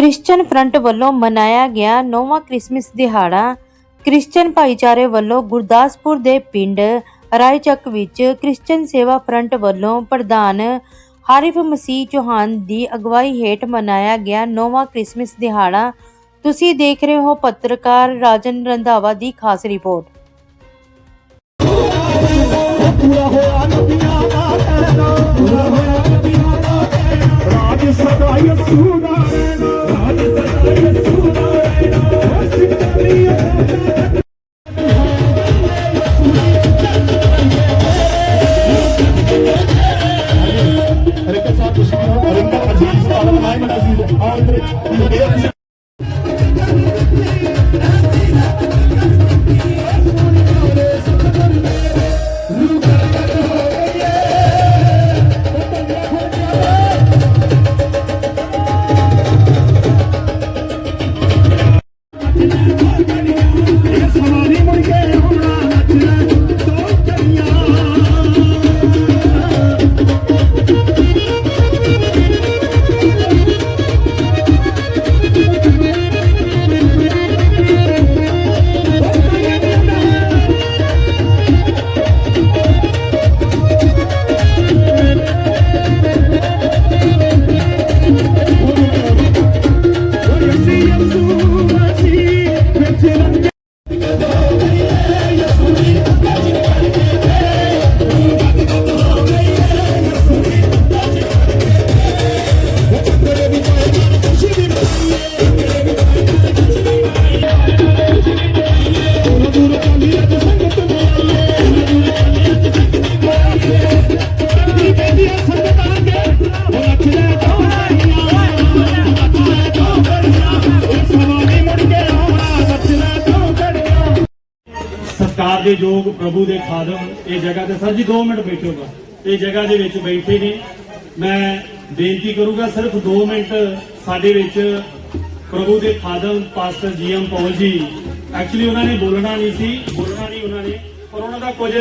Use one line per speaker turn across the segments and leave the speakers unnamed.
Christian front ਵੱਲੋਂ ਮਨਾਇਆ ਗਿਆ ਨੌਵਾਂ ਕ੍ਰਿਸਮਸ ਦਿਹਾੜਾ ਕ੍ਰਿਸਚਨ ਭਾਈਚਾਰੇ ਵੱਲੋਂ ਗੁਰਦਾਸਪੁਰ ਦੇ ਪਿੰਡ ਰਾਏਚੱਕ ਵਿੱਚ ਕ੍ਰਿਸਚਨ ਸੇਵਾ ਫਰੰਟ ਵੱਲੋਂ ਪ੍ਰਧਾਨ ਹਾਰਿਫ ਮਸੀਹ ਚੌਹਾਨ ਦੀ ਅਗਵਾਈ ਹੇਠ ਮਨਾਇਆ ਗਿਆ ਨੌਵਾਂ ਕ੍ਰਿਸਮਸ ਦਿਹਾੜਾ। ਤੁਸੀਂ ਦੇਖ ਰਹੇ ਹੋ ਪੱਤਰਕਾਰ ਰਾਜਨ ਰੰਧਾਵਾ ਦੀ ਖਾਸ ਰਿਪੋਰਟ।
ਪੂਰਾ ਹੋਇਆ ਨਬੀਆਂ ਦਾ ਕਹਿਣਾ ਪੂਰਾ ਹੋਇਆ ਨਬੀਆਂ ਦਾ ਕਹਿਣਾ ਰਾਜ ਸਦਾ ਯਸੂ ਹਰੇ ਕਾ ਸਾਥ ਤੁਸੀਂ ਰਿੰਗਾ ਅਜ਼ੀਜ਼ ਦਾ ਨਾਮ ਅਜ਼ੀਜ਼ ਆਉਂਦੇ ਸਵਾਰੀ
ਸਰਕਾਰ ਦੇ ਯੋਗ ਪ੍ਰਭੂ ਦੇ ਖਾਦਮ, ਇਹ ਜਗ੍ਹਾ ਤੇ ਸਰ ਜੀ 2 ਮਿੰਟ ਬੈਠੋ ਬਸ। ਇਹ ਜਗ੍ਹਾ ਦੇ ਵਿੱਚ ਬੈਠੇ ਨੇ। ਮੈਂ ਬੇਨਤੀ ਕਰੂੰਗਾ ਸਿਰਫ 2 ਮਿੰਟ ਸਾਡੇ ਵਿੱਚ ਪ੍ਰਭੂ ਦੇ ਖਾਦਮ, ਪਾਸਟਰ ਜੀਐਮ ਪੌਲ ਜੀ। ਐਕਚੁਅਲੀ ਉਹਨਾਂ ਨੇ ਬੋਲਣਾ ਨਹੀਂ ਸੀ, ਬੋਲਣਾ ਨਹੀਂ ਉਹਨਾਂ ਨੇ, ਪਰ ਉਹਨਾਂ ਦਾ ਕੁਝ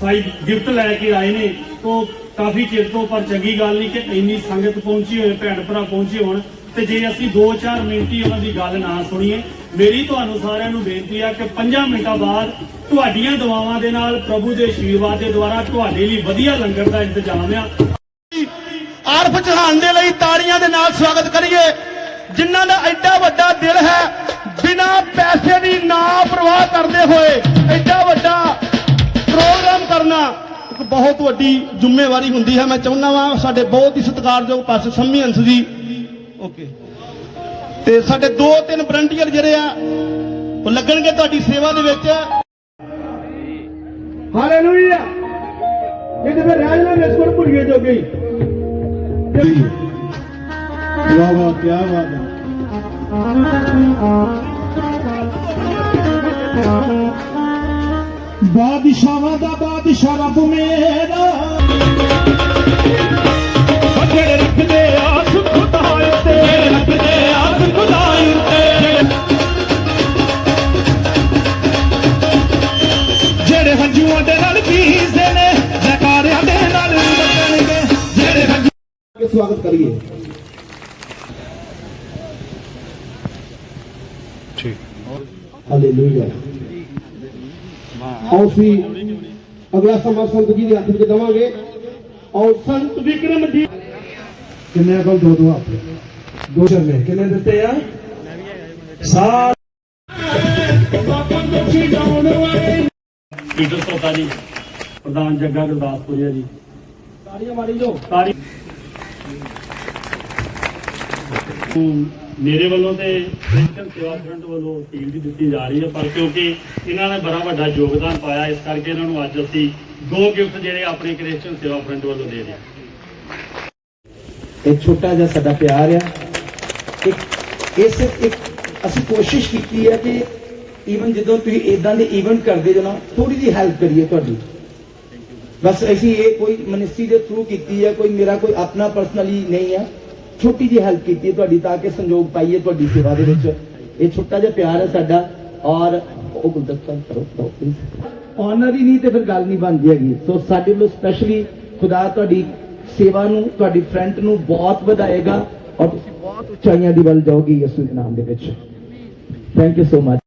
ਸਾਈ ਗਿਫਟ ਲੈ ਕੇ ਆਏ ਨੇ। ਤੋਂ ਕਾਫੀ ਚਿਰ ਤੋਂ, ਪਰ ਚੰਗੀ ਗੱਲ ਨਹੀਂ ਕਿ ਇੰਨੀ ਸੰਗਤ ਪਹੁੰਚੀ ਹੋਏ, ਭੈਣ ਭਰਾ ਪਹੁੰਚੇ ਹੋਣ। ਤੇ ਜੇ ਅਸੀਂ 2-4 ਮਿੰਟ ਹੀ ਉਹਨਾਂ ਦੀ ਗੱਲ ਨਾ ਸੁਣੀਏ ਮੇਰੀ ਤੁਹਾਨੂੰ ਸਾਰਿਆਂ ਨੂੰ ਬੇਨਤੀ ਆ ਕਿ 5 ਮਿੰਟਾਂ ਬਾਅਦ ਤੁਹਾਡੀਆਂ ਦੁਆਵਾਂ ਦੇ ਨਾਲ ਪ੍ਰਭੂ ਦੇ ਆਸ਼ੀਰਵਾਦ ਦੇ ਦੁਆਰਾ ਤੁਹਾਡੇ ਲਈ ਵਧੀਆ ਲੰਗਰ ਦਾ ਇੰਤਜ਼ਾਮ ਆ।
ਆਰਫ ਚੜਾਉਣ ਦੇ ਲਈ ਤਾੜੀਆਂ ਦੇ ਨਾਲ ਸਵਾਗਤ ਕਰੀਏ, ਜਿਨ੍ਹਾਂ ਦਾ ਐਡਾ ਵੱਡਾ ਦਿਲ ਹੈ, ਬਿਨਾ ਪੈਸੇ ਦੀ ਨਾ ਪ੍ਰਵਾਹ ਕਰਦੇ ਹੋਏ ਐਡਾ ਵੱਡਾ ਪ੍ਰੋਗਰਾਮ ਕਰਨਾ। ਇੱਕ ਬਹੁਤ ਵੱਡੀ ਜ਼ਿੰਮੇਵਾਰੀ ਹੁੰਦੀ ਹੈ, ਮੈਂ ਚਾਹੁੰਦਾ ਵਾਂ ਸਾਡੇ ਬਹੁਤ ਹੀ ਸਤਿਕਾਰਯੋਗ ਪਾਸੇ ਸੰਮੀ ਹੰਸ ਜੀ। ਓਕੇ। ਤੇ ਸਾਡੇ ਦੋ ਤਿੰਨ ਵਲੰਟੀਅਰ ਜਿਹੜੇ ਆ ਉਹ ਲੱਗਣਗੇ ਤੁਹਾਡੀ ਸੇਵਾ ਦੇ ਵਿੱਚ। ਹਾਲੇਲੂਇਆ ਇਹ ਤੇ ਫਿਰ ਰਾਜ ਨਾਲ ਬਿਸਕੁਟ ਭੁੱਲੀਏ ਜੋਗੇ। ਹੀ ਵਾਹ ਵਾਹ ਕੀ ਬਾਤ ਹੈ। ਬਾਦਸ਼ਾਹਾਂ ਦਾ ਬਾਦਸ਼ਾਹ ਰੱਬ ਮੇਰਾ। ਜਿਹੜੇ ਹੰਝੂਆਂ ਦੇ ਨਾਲ ਪੀਸਦੇ ਨੇ ਜ਼ਕਾਰਿਆਂ ਦੇ ਨਾਲ ਲੱਗਣਗੇ ਜਿਹੜੇ ਹੰਝੂ ਕੇ ਸਵਾਗਤ ਕਰੀਏ। ਠੀਕ। ਹਾਲੇਲੂਇਆ ਆਓ ਸੀ ਅਗਲਾ ਸਮਾਂ ਸੰਤ ਜੀ ਦੇ ਹੱਥ ਵਿੱਚ ਦਵਾਂਗੇ। ਔਰ ਸੰਤ ਵਿਕਰਮ ਜੀ ਕਿੰਨੇ ਕੋਲ ਦੋ ਦੋ ਹੱਥ? ਦੋ ਚਰਨੇ ਕਿੰਨੇ ਦਿੱਤੇ ਆ? ਸਾਰ
ਪੀਟਰ ਸੋਤਾ ਜੀ। ਪ੍ਰਧਾਨ ਜੱਗਾ ਗੁਰਦਾਸਪੁਰੀਆ ਜੀ
ਤਾੜੀਆਂ ਮਾਰੀ ਜੋ
ਹਮ, ਮੇਰੇ ਵੱਲੋਂ ਤੇ ਕ੍ਰਿਸਚਨ ਸੇਵਾ ਫਰੰਟ ਵੱਲੋਂ ਅਪੀਲ ਵੀ ਦਿੱਤੀ ਜਾ ਰਹੀ ਹੈ ਪਰ ਕਿਉਂਕਿ ਇਹਨਾਂ ਨੇ ਬੜਾ ਵੱਡਾ ਯੋਗਦਾਨ ਪਾਇਆ ਇਸ ਕਰਕੇ ਇਹਨਾਂ ਨੂੰ ਅੱਜ ਅਸੀਂ ਦੋ ਗਿਫਟ ਜਿਹੜੇ ਆਪਣੇ ਕ੍ਰਿਸਚਨ ਸੇਵਾ ਫਰੰਟ ਵੱਲੋਂ ਦੇ ਰਹੇ
ਇੱਕ ਛੋਟਾ ਜਿਹਾ ਸਾਡਾ ਪਿਆਰ ਆ। ਇੱਕ ਇਸ ਇੱਕ ਅਸੀਂ ਕੋਸ਼ਿਸ਼ ਕੀਤੀ ਹੈ ਕਿ ਈਵਨ ਜਦੋਂ ਤੁਸੀਂ ਇਦਾਂ ਦੇ ਇਵੈਂਟ ਕਰਦੇ ਜੋ ਨਾ ਥੋੜੀ ਜਿਹੀ ਹੈਲਪ ਕਰੀਏ ਤੁਹਾਡੀ। ਬਸ ਅਸੀਂ ਇਹ ਕੋਈ ਮਨਿਸਟਰੀ ਦੇ ਥਰੂ ਕੀਤੀ ਹੈ ਕੋਈ ਮੇਰਾ ਕੋਈ ਆਪਣਾ ਪਰਸਨਲੀ ਨਹੀਂ ਹੈ ਛੋਟੀ ਜਿਹੀ ਹੈਲਪ ਕੀਤੀ ਹੈ ਤੁਹਾਡੀ ਤਾਂ ਕਿ ਸੰਯੋਗ ਪਾਈਏ ਤੁਹਾਡੀ ਸੇਵਾ ਦੇ ਵਿੱਚ। ਇਹ ਛੋਟਾ ਜਿਹਾ ਪਿਆਰ ਹੈ ਸਾਡਾ। ਔਰ ਉਹ ਗੁਲਦਸਤਾ ਕਰੋ ਆਨਰ ਹੀ ਨਹੀਂ ਤੇ ਫਿਰ ਗੱਲ ਨਹੀਂ ਬਣਦੀ ਹੈਗੀ। ਸੋ ਸਾਡੇ ਵੱਲੋਂ ਸਪੈਸ਼ਲੀ ਖੁਦਾ ਤੁਹਾਡੀ ਸੇਵਾ ਨੂੰ, ਤੁਹਾਡੀ ਫਰੰਟ ਨੂੰ ਬਹੁਤ ਵਧਾਏਗਾ। ਔਰ ਤੁਸੀਂ ਬਹੁਤ ਬਹੁਤ ਉਚਾਈਆਂ ਦੀ ਵੱਲ ਜਾਓਗੇ ਯਿਸੂ ਦੇ ਨਾਮ ਦੇ ਵਿੱਚ। Thank you so much